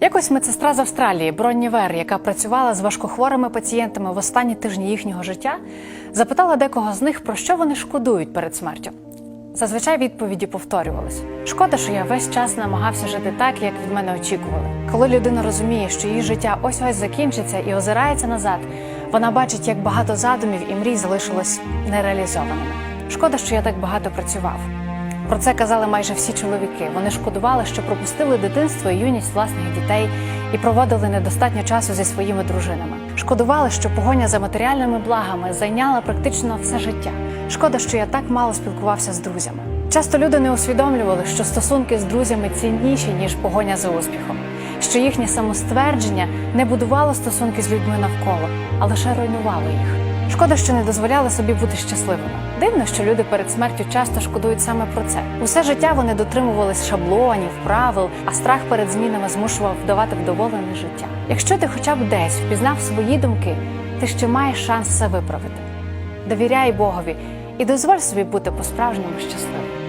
Якось медсестра з Австралії Бронні Вер, яка працювала з важкохворими пацієнтами в останні тижні їхнього життя, запитала декого з них, про що вони шкодують перед смертю. Зазвичай відповіді повторювались: шкода, що я весь час намагався жити так, як від мене очікували. Коли людина розуміє, що її життя ось ось закінчиться і озирається назад, вона бачить, як багато задумів і мрій залишилось нереалізованими. Шкода, що я так багато працював. Про це казали майже всі чоловіки. Вони шкодували, що пропустили дитинство і юність власних дітей і проводили недостатньо часу зі своїми дружинами. Шкодували, що погоня за матеріальними благами зайняла практично все життя. Шкода, що я так мало спілкувався з друзями. Часто люди не усвідомлювали, що стосунки з друзями цінніші ніж погоня за успіхом, що їхнє самоствердження не будувало стосунки з людьми навколо, а лише руйнувало їх. Шкода, що не дозволяли собі бути щасливими. Дивно, що люди перед смертю часто шкодують саме про це. Усе життя вони дотримувались шаблонів, правил, а страх перед змінами змушував вдавати вдоволене життя. Якщо ти хоча б десь впізнав свої думки, ти ще маєш шанс це виправити. Довіряй Богові і дозволь собі бути по-справжньому щасливим.